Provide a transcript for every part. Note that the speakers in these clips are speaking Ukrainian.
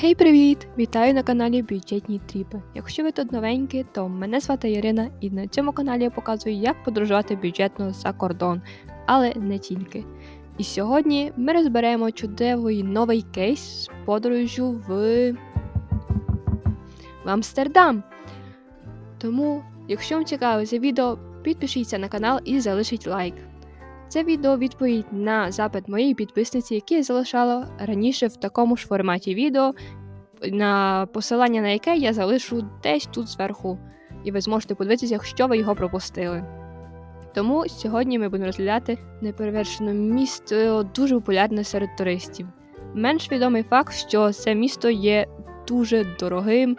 Гей, привіт! Вітаю на каналі Бюджетні Тріпи. Якщо ви тут новенькі, то мене звати Ірина, і на цьому каналі я показую, як подорожувати бюджетно за кордон, але не тільки. І сьогодні ми розберемо чудовий новий кейс з подорожю в, в Амстердам. Тому, якщо вам цікаве це відео, підпишіться на канал і залишіть лайк. Це відео відповідь на запит моєї підписниці, який я залишала раніше в такому ж форматі відео, на посилання на яке я залишу десь тут зверху, і ви зможете подивитися, якщо ви його пропустили. Тому сьогодні ми будемо розглядати неперевершене місто дуже популярне серед туристів. Менш відомий факт, що це місто є дуже дорогим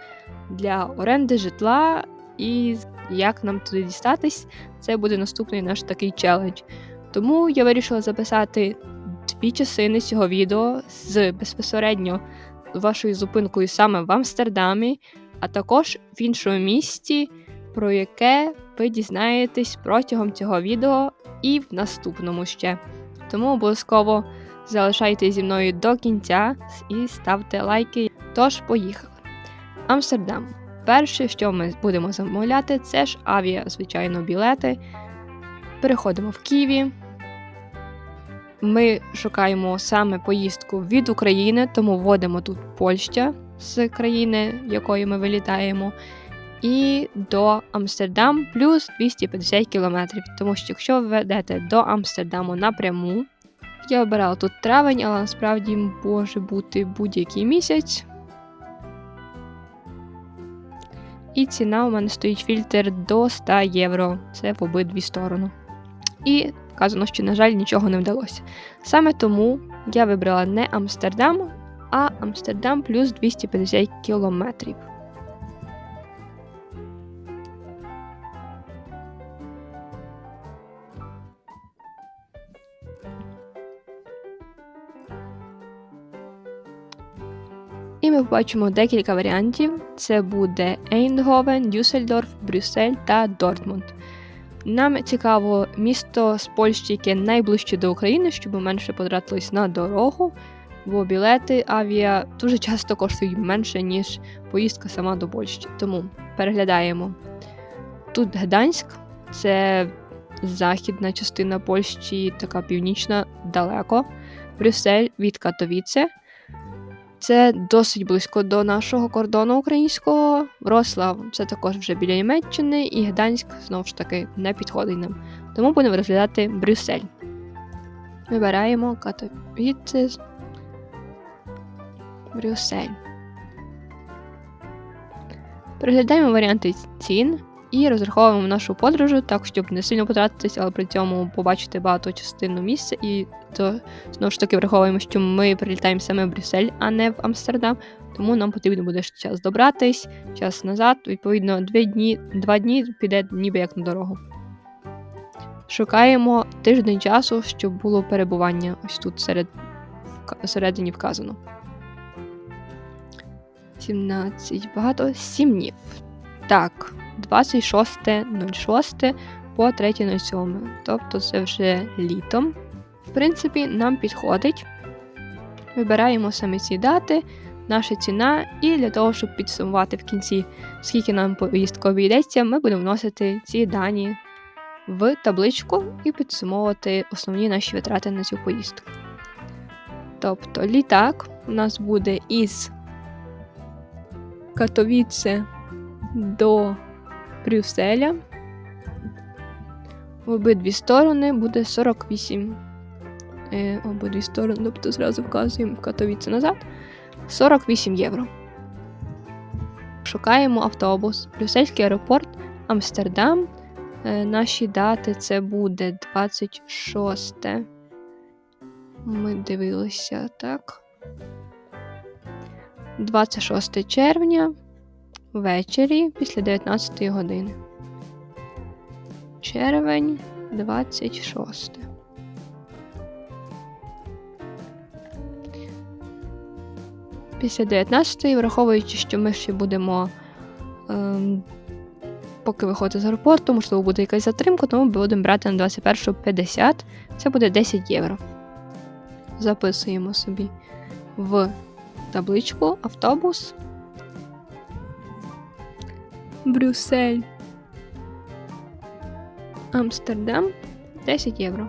для оренди житла, і як нам туди дістатись, це буде наступний наш такий челендж. Тому я вирішила записати дві частини цього відео з безпосередньо вашою зупинкою саме в Амстердамі, а також в іншому місті, про яке ви дізнаєтесь протягом цього відео і в наступному ще. Тому обов'язково залишайтеся зі мною до кінця і ставте лайки. Тож, поїхали. Амстердам. Перше, що ми будемо замовляти, це ж авіа, звичайно, білети. Переходимо в Києві. Ми шукаємо саме поїздку від України, тому вводимо тут Польща з країни, якої ми вилітаємо, і до Амстердам плюс 250 кілометрів. Тому що якщо ви ведете до Амстердаму напряму, я обирала тут травень, але насправді може бути будь-який місяць. І ціна у мене стоїть фільтр до 100 євро. Це в обидві сторони. І вказано, що, на жаль, нічого не вдалося. Саме тому я вибрала не Амстердам, а Амстердам плюс 250 кілометрів. І ми побачимо декілька варіантів: це буде Ейндговен, Дюссельдорф, Брюссель та Дортмунд. Нам цікаво місто з Польщі, яке найближче до України, щоб менше потратились на дорогу, бо білети авіа дуже часто коштують менше, ніж поїздка сама до Польщі. Тому переглядаємо. Тут Гданськ, це західна частина Польщі, така північна, далеко. Брюссель від Катовіце. Це досить близько до нашого кордону українського. Врослав це також вже біля Німеччини, і Гданськ знову ж таки не підходить нам. Тому будемо розглядати Брюссель. Вибираємо Катовіце. Брюссель. Переглядаємо варіанти цін і розраховуємо нашу подорожу так, щоб не сильно потратитись, але при цьому побачити багато частину місця. І то знову ж таки враховуємо, що ми прилітаємо саме в Брюссель, а не в Амстердам. Тому нам потрібно буде час добратись, час назад. Відповідно, два дні, два дні піде ніби як на дорогу. Шукаємо тиждень часу, щоб було перебування ось тут серед, всередині вказано. 17. Багато 7 днів. Так, 26.06 по 3.07. Тобто це вже літом. В принципі, нам підходить. Вибираємо саме ці дати, наша ціна, і для того, щоб підсумувати в кінці, скільки нам поїздка обійдеться, ми будемо вносити ці дані в табличку і підсумовувати основні наші витрати на цю поїздку. Тобто, літак у нас буде із Катовіце до Брюсселя. В обидві сторони буде 48. Е, обидві сторони, тобто зразу вказуємо в Катовіце назад. 48 євро. Шукаємо автобус. Брюссельський аеропорт, Амстердам. Е, наші дати це буде 26. Ми дивилися так. 26 червня ввечері після 19 години. Червень 26. Після 19 враховуючи, що ми ще будемо, ем, поки виходити з аеропорту, можливо, буде якась затримка, тому ми будемо брати на 21.50. Це буде 10 євро. Записуємо собі в табличку автобус. Брюссель. Амстердам 10 євро.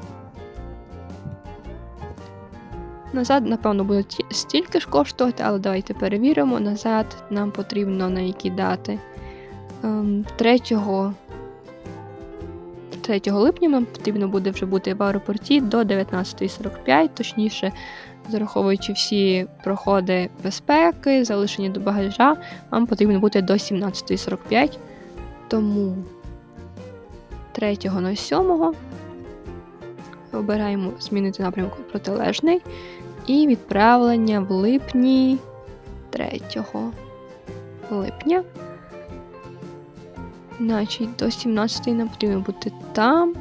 Назад, напевно, буде стільки ж коштувати, але давайте перевіримо. Назад нам потрібно на які дати. Ем, 3, 3 липня нам потрібно буде вже бути в аеропорті до 19.45, точніше, зараховуючи всі проходи безпеки, залишені до багажа, вам потрібно бути до 17.45. Тому 3.07 обираємо змінити напрямок протилежний і відправлення в липні 3 липня. Значить, до 17 нам потрібно бути там.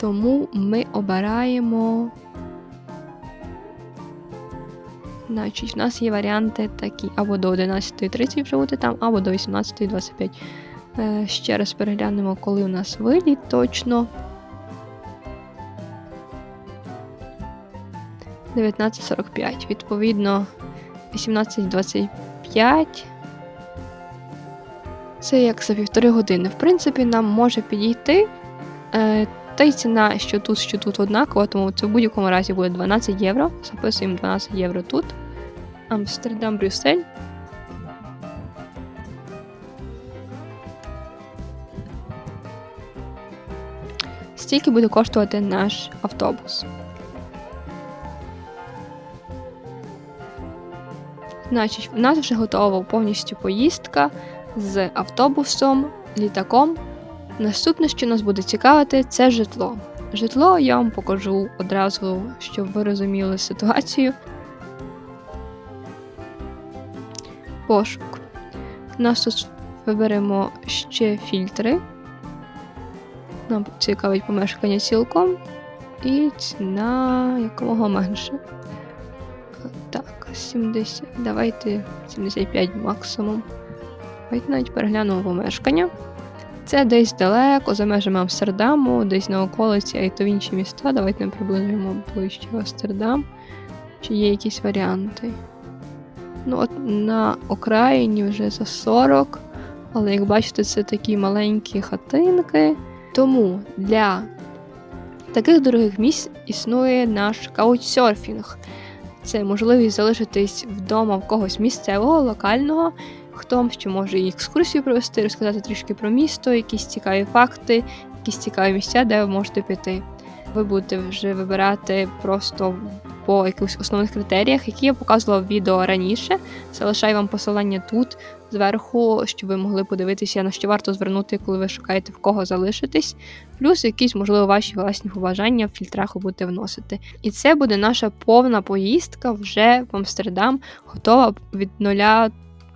Тому ми обираємо. Значить, в нас є варіанти такі: або до 11.30 вже бути там, або до 18.25. Е, ще раз переглянемо, коли у нас виліт точно. 19.45. Відповідно, 18.25. Це як за півтори години. В принципі, нам може підійти. Е, та й ціна, що тут, що тут однакова, тому це в будь-якому разі буде 12 євро. Записуємо 12 євро тут. Амстердам, Брюссель. Стільки буде коштувати наш автобус. Значить, в нас вже готова повністю поїздка з автобусом, літаком. Наступне, що нас буде цікавити, це житло. Житло я вам покажу одразу, щоб ви розуміли ситуацію. Пошук. Нас тут виберемо ще фільтри. Нам цікавить помешкання цілком. І ціна якомога менше. Так, 70. Давайте 75 максимум. Давайте навіть переглянемо помешкання. Це десь далеко, за межами Амстердаму, десь на околиці, а й то в інші міста. Давайте ми приблизимо ближче в Амстердам. Чи є якісь варіанти? Ну, от на окраїні вже за 40, але як бачите, це такі маленькі хатинки. Тому для таких дорогих місць існує наш каучсерфінг. Це можливість залишитись вдома в когось місцевого, локального, хто ще може і екскурсію провести, розказати трішки про місто, якісь цікаві факти, якісь цікаві місця, де ви можете піти. Ви будете вже вибирати просто по якихось основних критеріях, які я показувала в відео раніше. Залишаю вам посилання тут зверху, щоб ви могли подивитися, на що варто звернути, коли ви шукаєте в кого залишитись. Плюс якісь, можливо, ваші власні побажання в фільтрах ви будете вносити. І це буде наша повна поїздка вже в Амстердам, готова від нуля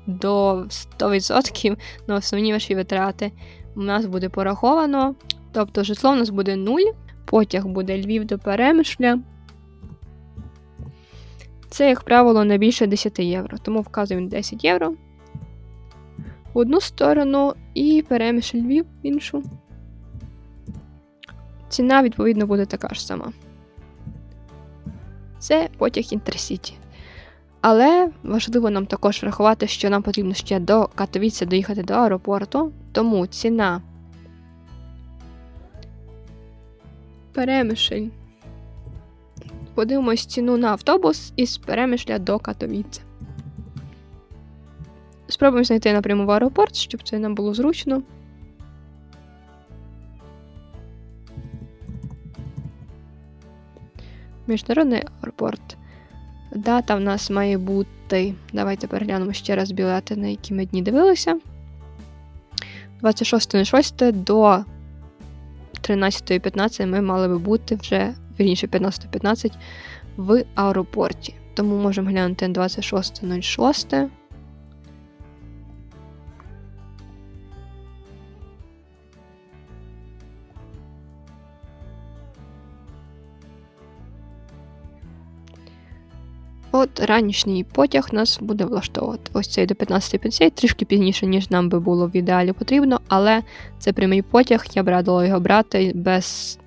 до 100% на основні ваші витрати. У нас буде пораховано. Тобто житло у нас буде 0, потяг буде Львів до Перемишля. Це, як правило, не більше 10 євро, тому вказуємо 10 євро в одну сторону і переміш Львів в іншу. Ціна, відповідно, буде така ж сама. Це потяг Інтерсіті. Але важливо нам також врахувати, що нам потрібно ще до Катовіця доїхати до аеропорту, тому ціна Перемишль. Подивимось ціну на автобус із Перемишля до Катовіця. Спробуємо знайти напряму в аеропорт, щоб це нам було зручно. Міжнародний аеропорт. Дата в нас має бути. Давайте переглянемо ще раз білети, на які ми дні дивилися. 26.06 до 13.15 ми мали би бути вже, вірніше 15.15 в аеропорті. Тому можемо глянути 26.06. От ранішній потяг нас буде влаштовувати. Ось цей до 15.50, трішки пізніше, ніж нам би було в ідеалі потрібно, але це прямий потяг, я б радила його брати без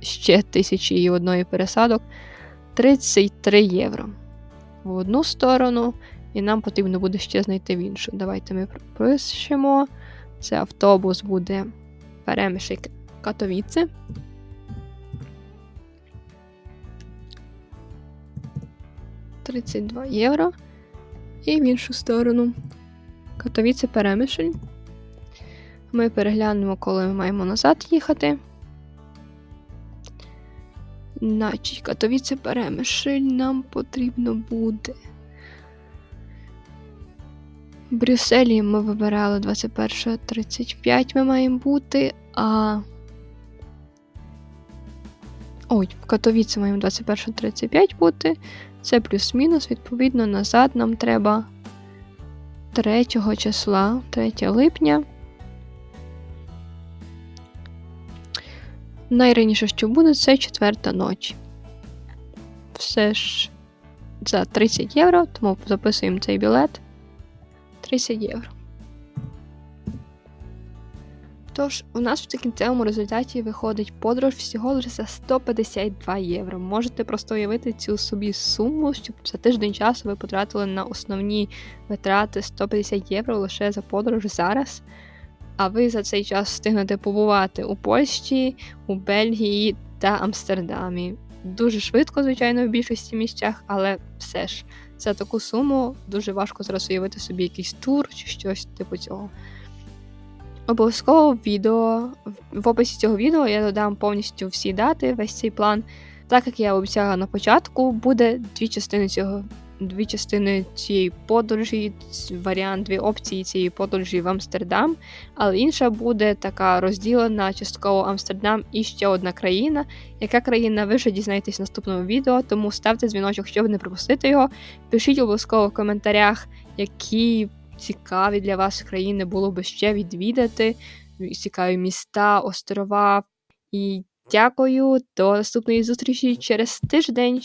ще тисячі і одної пересадок. 33 євро. в одну сторону, і нам потрібно буде ще знайти в іншу. Давайте ми пропишемо. Це автобус буде переміщик Катовіце. «32 євро. І в іншу сторону. Катовіце перемишель. Ми переглянемо, коли ми маємо назад їхати. Значить, Катовіце перемишель нам потрібно буде. В Брюсселі ми вибирали 21.35 ми маємо бути, а. Ой, в Катовіці маємо 21.35 бути. Це плюс-мінус, відповідно, назад нам треба 3 числа, 3 липня. Найраніше, що буде, це четверта ночі. Все ж за 30 євро, тому записуємо цей білет. 30 євро. Тож, у нас в кінцевому результаті виходить подорож всього лише за 152 євро. Можете просто уявити цю собі суму, щоб за тиждень часу ви потратили на основні витрати 150 євро лише за подорож зараз. А ви за цей час встигнете побувати у Польщі, у Бельгії та Амстердамі. Дуже швидко, звичайно, в більшості місцях, але все ж за таку суму дуже важко зараз уявити собі якийсь тур чи щось типу цього. Обов'язково в відео, в описі цього відео я додам повністю всі дати, весь цей план. Так як я обіцяла на початку, буде дві частини цього, дві частини цієї подорожі, варіант, дві опції цієї подорожі в Амстердам, але інша буде така розділена частково Амстердам і ще одна країна. Яка країна ви вже дізнаєтесь в наступному відео, тому ставте дзвіночок, щоб не пропустити його. Пишіть обов'язково в коментарях, які цікаві для вас країни було би ще відвідати. Цікаві міста, острова. І дякую до наступної зустрічі через тиждень.